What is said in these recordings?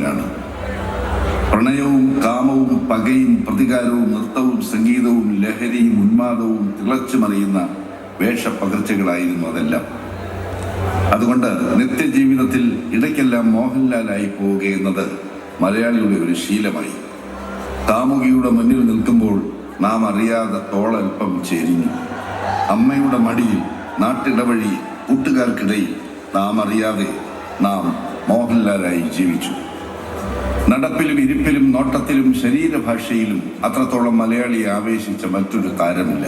ജീവിതത്തിലാണ് പ്രണയവും കാമവും പകയും പ്രതികാരവും നൃത്തവും സംഗീതവും ലഹരിയും ഉന്മാദവും തിളച്ചു മറിയുന്ന വേഷപ്പകർച്ചകളായിരുന്നു അതെല്ലാം. അതുകൊണ്ട് നിത്യജീവിതത്തിൽ ഇടയ്ക്കെല്ലാം മോഹൻലാലായി പോവുക എന്നത് മലയാളിയുടെ ഒരു ശീലമായി. കാമുകിയുടെ മുന്നിൽ നിൽക്കുമ്പോൾ നാം അറിയാതെ തോളൽപ്പം ചേരിഞ്ഞു. അമ്മയുടെ മടിയിൽ നാട്ടിടവഴി കൂട്ടുകാർക്കിടയിൽ നാം അറിയാതെ നാം മോഹൻലാലായി ജീവിച്ചു. നടപ്പിലും ഇരിപ്പിലും നോട്ടത്തിലും ശരീരഭാഷയിലും അത്രത്തോളം മലയാളിയെ ആവേശിച്ച മറ്റൊരു താരമില്ല.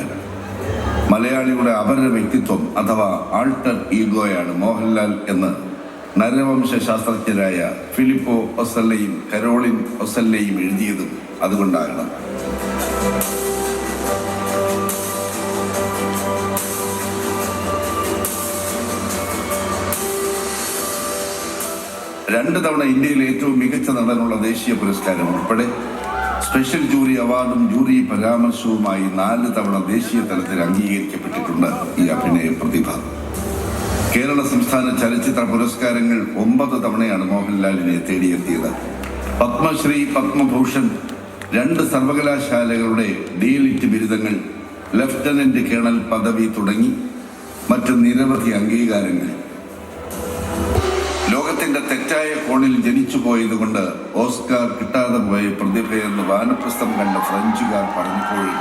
മലയാളിയുടെ അപര വ്യക്തിത്വം അഥവാ ആൾട്ടർ ഈഗോയാണ് മോഹൻലാൽ എന്ന് നരവംശ ശാസ്ത്രജ്ഞരായ ഫിലിപ്പോ ഒസല്ലയും കരോളിൻ ഒസല്ലയും എഴുതിയതും അതുകൊണ്ടാകണം. രണ്ട് തവണ ഇന്ത്യയിലെ ഏറ്റവും മികച്ച നടനുള്ള ദേശീയ പുരസ്കാരം ഉൾപ്പെടെ സ്പെഷ്യൽ ജൂറി അവാർഡും ജൂറി പരാമർശവുമായി നാല് തവണ ദേശീയ തലത്തിൽ അംഗീകരിക്കപ്പെട്ടിട്ടുണ്ട് ഈ അഭിനയ പ്രതിഭ. കേരള സംസ്ഥാന ചലച്ചിത്ര പുരസ്കാരങ്ങൾ ഒമ്പത് തവണയാണ് മോഹൻലാലിനെ തേടിയെത്തിയത്. പത്മശ്രീ പത്മഭൂഷൺ രണ്ട് സർവകലാശാലകളുടെ ഡീലിറ്റ് ബിരുദങ്ങൾ ലഫ്റ്റനന്റ് കേണൽ പദവി തുടങ്ങി മറ്റ് നിരവധി അംഗീകാരങ്ങൾ. ലോകത്തിന്റെ തെറ്റായ കോണിൽ ജനിച്ചു പോയതുകൊണ്ട് ഓസ്കാർ കിട്ടാതെ പോയ പ്രതിഭയെന്ന് വാനപ്രസ്ഥം കണ്ട ഫ്രഞ്ചുകാർ പറഞ്ഞപ്പോഴും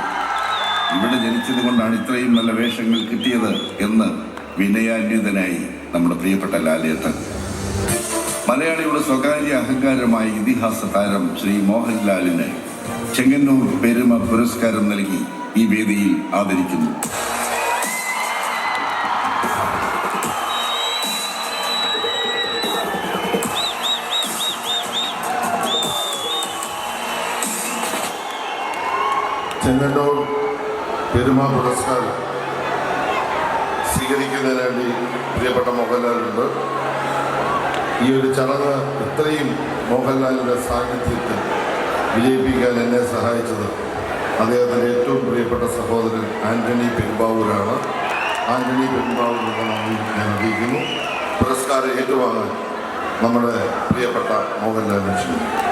ഇവിടെ ജനിച്ചത് കൊണ്ടാണ് ഇത്രയും നല്ല വേഷങ്ങൾ കിട്ടിയത് എന്ന് വിനയാന്യതനായി നമ്മുടെ പ്രിയപ്പെട്ട ലാലേട്ടൻ. മലയാളിയുടെ സ്വകാര്യ അഹങ്കാരമായ ഇതിഹാസ താരം ശ്രീ മോഹൻലാലിന് ചെങ്ങന്നൂർ പെരുമ പുരസ്കാരം നൽകി ഈ വേദിയിൽ ആദരിക്കുന്നു. ചെങ്ങന്നൂർ പെരുമ പുരസ്കാരം സ്വീകരിക്കുന്നതിന് വേണ്ടി പ്രിയപ്പെട്ട മോഹൻലാലുണ്ട്. ഈ ഒരു ചടങ്ങ് ഇത്രയും മോഹൻലാലിന്റെ സാന്നിധ്യത്തിൽ വിജയിപ്പിക്കാൻ എന്നെ സഹായിച്ചത് അദ്ദേഹത്തിന്റെ ഏറ്റവും പ്രിയപ്പെട്ട സഹോദരൻ ആന്റണി പെരുമ്പാവൂരാണ്. ആന്റണി പെരുമ്പാവൂരിനെ നന്ദി ഞാൻ അറിയിക്കുന്നു. പുരസ്കാരം ഏറ്റുവാങ്ങാൻ നമ്മുടെ പ്രിയപ്പെട്ട മോഹൻലാലിനെ ക്ഷണിക്കുന്നു.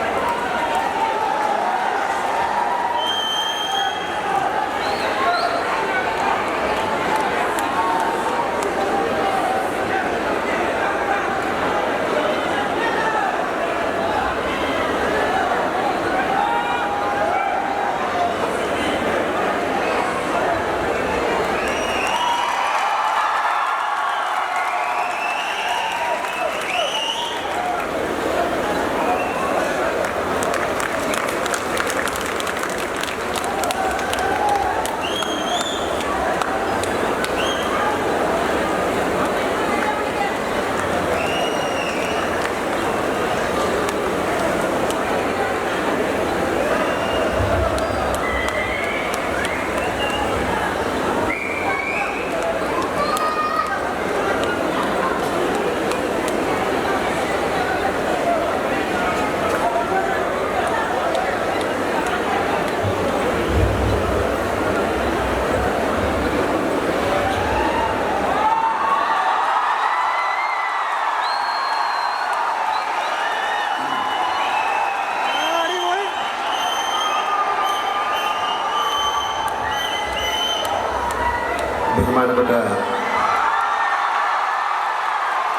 ബഹുമാനപ്പെട്ട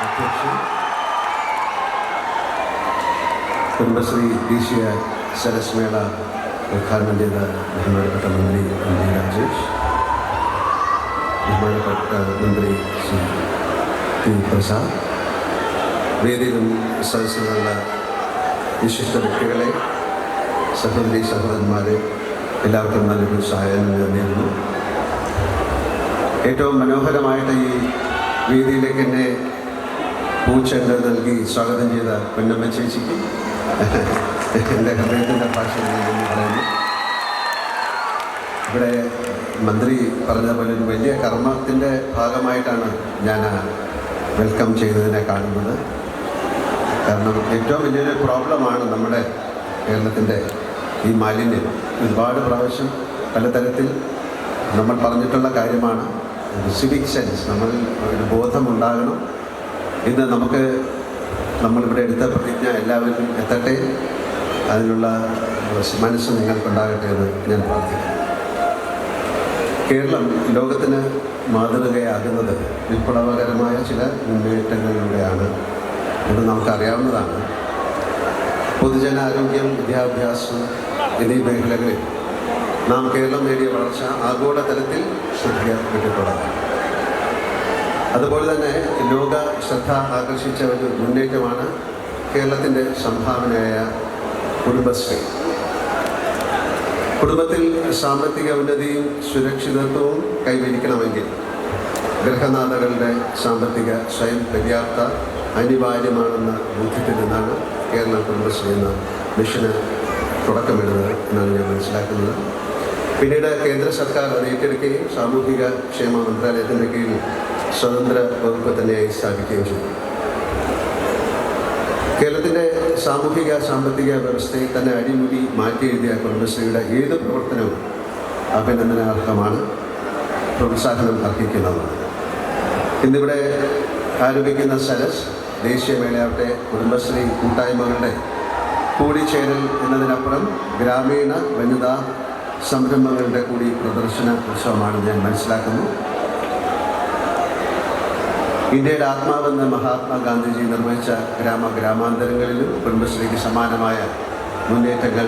അധ്യക്ഷൻ കുടുംബശ്രീ ദേശീയ സരസ്മേള ഉദ്ഘാടനം ചെയ്ത ബഹുമാനപ്പെട്ട മന്ത്രി എം ഡി രാജേഷ് ബഹുമാനപ്പെട്ട മന്ത്രി ശ്രീ പി പ്രസാദ് വേദിയിലും സദസ്സിലുള്ള വിശിഷ്ട വ്യക്തികളെ സഹോദരി സഹോദരന്മാരെ എല്ലാവർക്കും നല്ലൊരു സഹായം നേരുന്നു ഏറ്റവും മനോഹരമായിട്ട് ഈ വേദിയിലേക്ക് എന്നെ പൂച്ചെണ്ട് നൽകി സ്വാഗതം ചെയ്ത പൊന്നമ്മ ചേച്ചിക്ക് എന്റെ ഹൃദയത്തിന്റെ ഭാഷയിൽ പറയുന്നു. ഇവിടെ മന്ത്രി പറഞ്ഞ പോലെ ഒരു വലിയ കർമ്മത്തിന്റെ ഭാഗമായിട്ടാണ് ഞാൻ വെൽക്കം ചെയ്തതിനെ കാണുന്നത്. കാരണം ഏറ്റവും വലിയൊരു പ്രോബ്ലമാണ് നമ്മുടെ കേരളത്തിന്റെ ഈ മാലിന്യം. ഒരുപാട് പ്രാവശ്യം പലതരത്തിൽ നമ്മൾ പറഞ്ഞിട്ടുള്ള കാര്യമാണ്. സിവിക് സെൻസ് നമ്മൾ ഒരു ബോധമുണ്ടാകണം ഇന്ന് നമുക്ക് നമ്മളിവിടെ എടുത്ത പ്രതിജ്ഞ എല്ലാവരും എത്തട്ടെ? അതിനുള്ള മനസ്സ് നിങ്ങൾക്കുണ്ടാകട്ടെ എന്ന് ഞാൻ പ്രാർത്ഥിക്കുന്നു. കേരളം ലോകത്തിന് മാതൃകയാകുന്നത് വിപ്ലവകരമായ ചില മുന്നേറ്റങ്ങളിലൂടെയാണ് എന്ന് നമുക്കറിയാവുന്നതാണ്. പൊതുജനാരോഗ്യം വിദ്യാഭ്യാസം എന്നീ മേഖലകളിൽ നാം കേരളം നേടിയ വളർച്ച ആഗോളതലത്തിൽ ശ്രദ്ധിക്കപ്പെട്ടിട്ടുള്ളതാണ് അതുപോലെ തന്നെ ലോക ശ്രദ്ധ ആകർഷിച്ച ഒരു മുന്നേറ്റമാണ് കേരളത്തിന്റെ സംഭാവനയായ കുടുംബശ്രീ. കുടുംബത്തിൽ സാമ്പത്തിക ഉന്നതിയും സുരക്ഷിതത്വവും കൈവരിക്കണമെങ്കിൽ ഗൃഹനാഥകളുടെ സാമ്പത്തിക സ്വയം പര്യാപ്ത അനിവാര്യമാണെന്ന ബോധ്യത്തിൽ നിന്നാണ് കേരള കുടുംബശ്രീ എന്ന മിഷന് തുടക്കമിടുന്നത് എന്നാണ് ഞാൻ മനസ്സിലാക്കുന്നത്. പിന്നീട് കേന്ദ്ര സർക്കാർ ഏറ്റെടുക്കുകയും സാമൂഹിക ക്ഷേമ മന്ത്രാലയത്തിന്റെ കീഴിൽ സ്വതന്ത്ര വകുപ്പ് തന്നെയായി സ്ഥാപിക്കുകയും ചെയ്തു. കേരളത്തിന്റെ സാമൂഹിക സാമ്പത്തിക വ്യവസ്ഥയിൽ തന്നെ അടിമുടി മാറ്റി എഴുതിയ കുടുംബശ്രീയുടെ ഏത് പ്രവർത്തനവും അഭിനന്ദനാർഹമാണ് പ്രോത്സാഹനം അർഹിക്കുന്നതാണ്. ഇന്നിവിടെ ആരംഭിക്കുന്ന സരസ് ദേശീയമേളയാവട്ടെ കുടുംബശ്രീ കൂട്ടായ്മകളുടെ കൂടിച്ചേരൽ എന്നതിനപ്പുറം ഗ്രാമീണ വനിതാ സംരംഭങ്ങളുടെ കൂടി പ്രദർശന ഉത്സവമാണ് ഞാൻ മനസ്സിലാക്കുന്നു. ഇന്ത്യയുടെ ആത്മാവെന്ന് മഹാത്മാഗാന്ധിജി നിർവഹിച്ച ഗ്രാമ ഗ്രാമാന്തരങ്ങളിലും കുടുംബശ്രീക്ക് സമാനമായ മുന്നേറ്റങ്ങൾ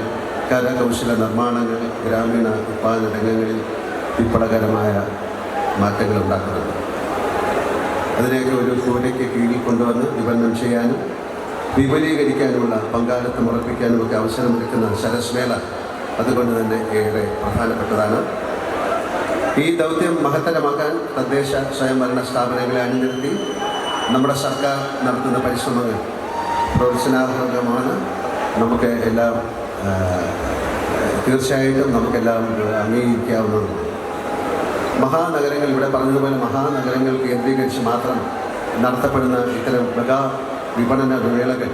കരകൗശല നിർമ്മാണങ്ങൾ ഗ്രാമീണ ഉത്പാദന രംഗങ്ങളിൽ വിപ്ലവകരമായ മാറ്റങ്ങൾ ഉണ്ടാക്കുന്നുണ്ട് അതിനെയൊക്കെ ഒരു കൂടയ്ക്ക് കീഴിൽ കൊണ്ടുവന്ന് വിപണനം ചെയ്യാനും വിപുലീകരിക്കാനുമുള്ള പങ്കാളിത്തം ഉറപ്പിക്കാനുമൊക്കെ അവസരമൊരുക്കുന്ന സരസ്മേള അതുകൊണ്ട് തന്നെ ഏറെ പ്രധാനപ്പെട്ടതാണ് ഈ ദൗത്യം മഹത്തരമാക്കാൻ തദ്ദേശ സ്വയംഭരണ സ്ഥാപനങ്ങളെ അണിനിരത്തി നമ്മുടെ സർക്കാർ നടത്തുന്ന പരിശ്രമങ്ങൾ പ്രോത്സാഹനമാണ് നമുക്ക് എല്ലാം തീർച്ചയായിട്ടും നമുക്കെല്ലാം അംഗീകരിക്കാവുന്നതാണ്. മഹാനഗരങ്ങൾ ഇവിടെ പറഞ്ഞതുപോലെ മഹാനഗരങ്ങൾ കേന്ദ്രീകരിച്ച് മാത്രം നടത്തപ്പെടുന്ന ഇത്തരം മെഗാ വിപണന വേളകൾ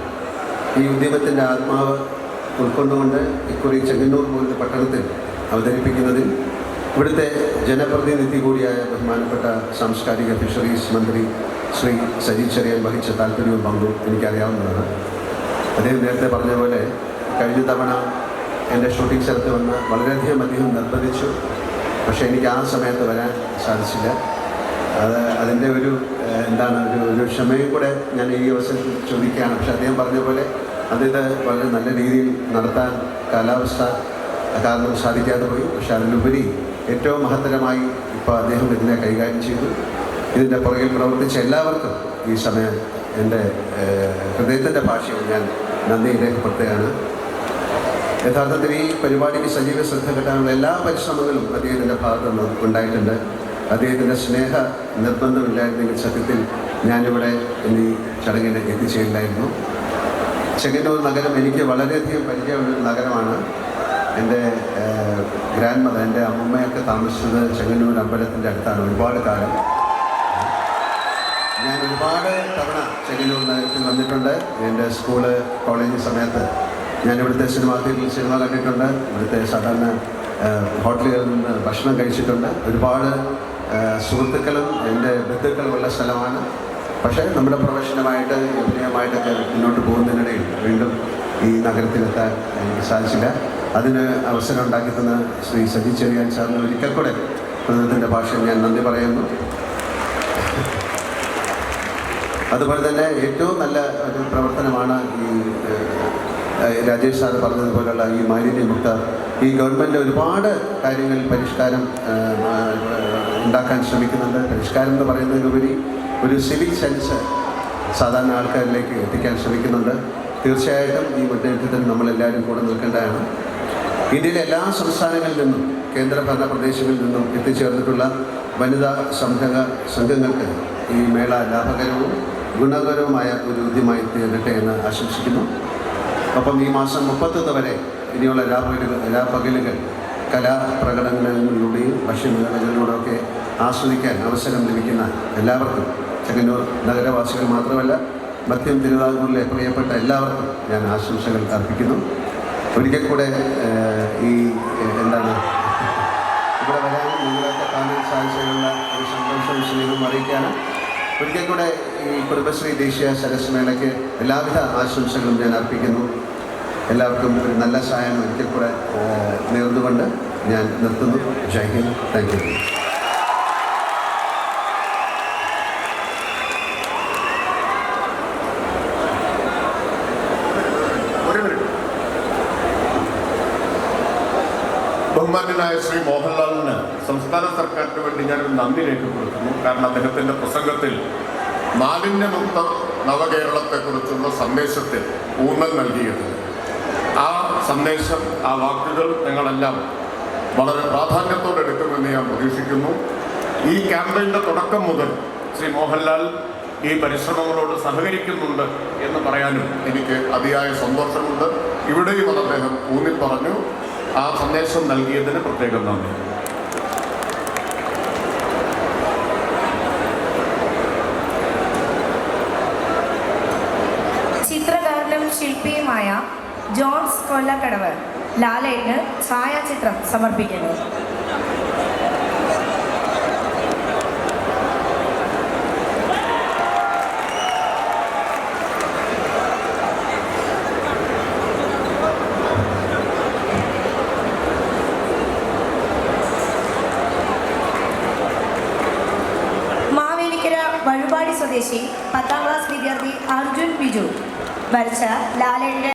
ഈ ഉദ്യമത്തിന്റെ ആത്മാവ് ഉൾക്കൊണ്ടുകൊണ്ട് ഇക്കുറി ചെങ്ങന്നൂർ പോലത്തെ പട്ടണത്തിൽ അവതരിപ്പിക്കുന്നതിൽ ഇവിടുത്തെ ജനപ്രതിനിധി കൂടിയായ ബഹുമാനപ്പെട്ട സാംസ്കാരിക ഫിഷറീസ് മന്ത്രി ശ്രീ സജി ചെറിയൻ വഹിച്ച താല്പര്യവും പങ്കും എനിക്കറിയാവുന്നതാണ്. അദ്ദേഹം നേരത്തെ പറഞ്ഞ പോലെ കഴിഞ്ഞ തവണ എന്റെ ഷൂട്ടിംഗ് സ്ഥലത്ത് വന്ന് വളരെയധികം അധികം നിർബന്ധിച്ചു. പക്ഷേ എനിക്ക് ആ സമയത്ത് വരാൻ സാധിച്ചില്ല. അത് അതിന്റെ ഒരു എന്താണ് ഒരു ഒരു ക്ഷമയും കൂടെ ഞാൻ ഈ അവസരത്തിൽ ചോദിക്കുകയാണ്. പക്ഷേ അദ്ദേഹം പറഞ്ഞ പോലെ അതിത് വളരെ നല്ല രീതിയിൽ നടത്താൻ കാലാവസ്ഥ കാരണം സാധിക്കാതെ പോയി. പക്ഷെ അതിലുപരി ഏറ്റവും മഹത്തരമായി ഇപ്പോൾ അദ്ദേഹം ഇതിനെ കൈകാര്യം ചെയ്തു. ഇതിന്റെ പുറകിൽ പ്രവർത്തിച്ച എല്ലാവർക്കും ഈ സമയം എന്റെ ഹൃദയത്തിന്റെ ഭാഷയിൽ ഞാൻ നന്ദി രേഖപ്പെടുത്തുകയാണ്. യഥാർത്ഥത്തിൽ ഈ പരിപാടിക്ക് സജീവ ശ്രദ്ധ കിട്ടാനുള്ള എല്ലാ പരിശ്രമങ്ങളും അദ്ദേഹത്തിന്റെ ഭാഗത്തു നിന്ന് ഉണ്ടായിട്ടുണ്ട്. അദ്ദേഹത്തിന്റെ സ്നേഹ നിർബന്ധമില്ലായിരുന്നെങ്കിൽ സത്യത്തിൽ ഞാനിവിടെ ഈ ചടങ്ങിന് എത്തിച്ചേരില്ലായിരുന്നു. ചെങ്ങന്നൂർ നഗരം എനിക്ക് വളരെയധികം പരിചയമുള്ള നഗരമാണ്. എന്റെ ഗ്രാൻഡ് മദർ എന്റെ അമ്മമ്മയൊക്കെ താമസിച്ചത് ചെങ്ങന്നൂർ അമ്പലത്തിന്റെ അടുത്താണ് ഒരുപാട് കാലം. ഞാൻ ഒരുപാട് തവണ ചെങ്ങന്നൂർ നഗരത്തിൽ വന്നിട്ടുണ്ട്. എന്റെ സ്കൂൾ കോളേജ് സമയത്ത് ഞാൻ ഇവിടുത്തെ സിനിമാ തിയേറ്ററിൽ സിനിമ കണ്ടിട്ടുണ്ട്. ഇവിടുത്തെ സാധാരണ ഹോട്ടലുകളിൽ നിന്ന് ഭക്ഷണം കഴിച്ചിട്ടുണ്ട്. ഒരുപാട് സുഹൃത്തുക്കളും എന്റെ ബന്ധുക്കളുമുള്ള സ്ഥലമാണ്. പക്ഷേ നമ്മുടെ പ്രൊഫഷനുമായിട്ട് അഭിനയമായിട്ടൊക്കെ മുന്നോട്ട് പോകുന്നതിനിടയിൽ വീണ്ടും ഈ നഗരത്തിലെത്താൻ എനിക്ക് സാധിച്ചില്ല. അതിന് അവസരം ഉണ്ടാക്കി തന്ന ശ്രീ സജി ചെറിയാൻ സാറിന് ഒരിക്കൽ കൂടെ ഹൃദയത്തിന്റെ ഭാഷയിൽ ഞാൻ നന്ദി പറയുന്നു. അതുപോലെ തന്നെ ഏറ്റവും നല്ല ഒരു പ്രവർത്തനമാണ് ഈ രാജേഷ് സാർ പറഞ്ഞതുപോലുള്ള ഈ മാലിന്യമുക്ത ഈ ഗവൺമെന്റ് ഒരുപാട് കാര്യങ്ങൾ പരിഷ്കാരം ഉണ്ടാക്കാൻ ശ്രമിക്കുന്നുണ്ട്. പരിഷ്കാരം എന്ന് പറയുന്നതിനുപരി ഒരു സിവിക് സെൻസ് സാധാരണ ആൾക്കാരിലേക്ക് എത്തിക്കാൻ ശ്രമിക്കുന്നുണ്ട്. തീർച്ചയായിട്ടും ഈ മുന്നേറ്റത്തിൽ നമ്മളെല്ലാവരും കൂടെ നിൽക്കേണ്ടതാണ്. ഇന്ത്യയിലെ എല്ലാ സംസ്ഥാനങ്ങളിൽ നിന്നും കേന്ദ്രഭരണ പ്രദേശങ്ങളിൽ നിന്നും എത്തിച്ചേർന്നിട്ടുള്ള വനിതാ സംഘക സംഘങ്ങൾക്ക് ഈ മേള ലാഭകരവും ഗുണകരവുമായ ഒരു ഉദ്യമായി തീരട്ടെ എന്ന് ആശംസിക്കുന്നു. ഒപ്പം ഈ മാസം മുപ്പത്തൊന്ന് വരെ ഇനിയുള്ള രാപകലുകൾ രാപകലുകൾ കലാപ്രകടനങ്ങളിലൂടെയും ഭക്ഷ്യമേളകളിലൂടെയൊക്കെ ആസ്വദിക്കാൻ അവസരം ലഭിക്കുന്ന എല്ലാവർക്കും ചെങ്ങന്നൂർ നഗരവാസികൾ മാത്രമല്ല മധ്യം തിരുവിതാംകൂറിലെ പ്രിയപ്പെട്ട എല്ലാവർക്കും ഞാൻ ആശംസകൾ അർപ്പിക്കുന്നു. ഒരിക്കൽ കൂടെ ഈ എന്താണ് ഇവിടെ വരാനും നിങ്ങളൊക്കെ കാണാൻ സാധിച്ചതിനുള്ള ഒരു സന്തോഷവും സ്നേഹവും അറിയിക്കാനും ഒരിക്കൽ കൂടെ ഈ കുടുംബശ്രീ ദേശീയ സരസ്മേളയ്ക്ക് എല്ലാവിധ ആശംസകളും ഞാൻ അർപ്പിക്കുന്നു. എല്ലാവർക്കും ഒരു നല്ല സഹായം ഒരിക്കൽ കൂടെ നേർന്നുകൊണ്ട് ഞാൻ നിർത്തുന്നു. ജയ് ഹിന്ദ്. Thank you. ബഹുമാന്യനായ ശ്രീ മോഹൻലാലിന് സംസ്ഥാന സർക്കാരിന് വേണ്ടി ഞാനൊരു നന്ദി രേഖപ്പെടുത്തുന്നു. കാരണം അദ്ദേഹത്തിന്റെ പ്രസംഗത്തിൽ മാലിന്യമുക്ത നവകേരളത്തെക്കുറിച്ചുള്ള സന്ദേശത്തിൽ ഊന്നൽ നൽകിയത് ആ സന്ദേശം ആ വാക്കുകൾ ഞങ്ങളെല്ലാം വളരെ പ്രാധാന്യത്തോടെ എടുക്കുമെന്ന് ഞാൻ പ്രതീക്ഷിക്കുന്നു. ഈ ക്യാമ്പയിന്റെ തുടക്കം മുതൽ ശ്രീ മോഹൻലാൽ ഈ പരിശ്രമങ്ങളോട് സഹകരിക്കുന്നുണ്ട് എന്ന് പറയാനും എനിക്ക് അതിയായ സന്തോഷമുണ്ട്. ഇവിടെയും അദ്ദേഹം ഊന്നി പറഞ്ഞു ആ സന്ദേശം നൽകിയതിന് പ്രത്യേകം നന്ദി. ചിത്രകാരനും ശില്പിയുമായ ജോൺസ് കൊല്ലക്കടവ് ലാലയിന് ഛായാചിത്രം സമർപ്പിക്കുന്നു. സ്വദേശി പത്താം ക്ലാസ് വിദ്യാർത്ഥി അർജുൻ ബിജു. വരച്ച ലാലേട്ടിന്റെ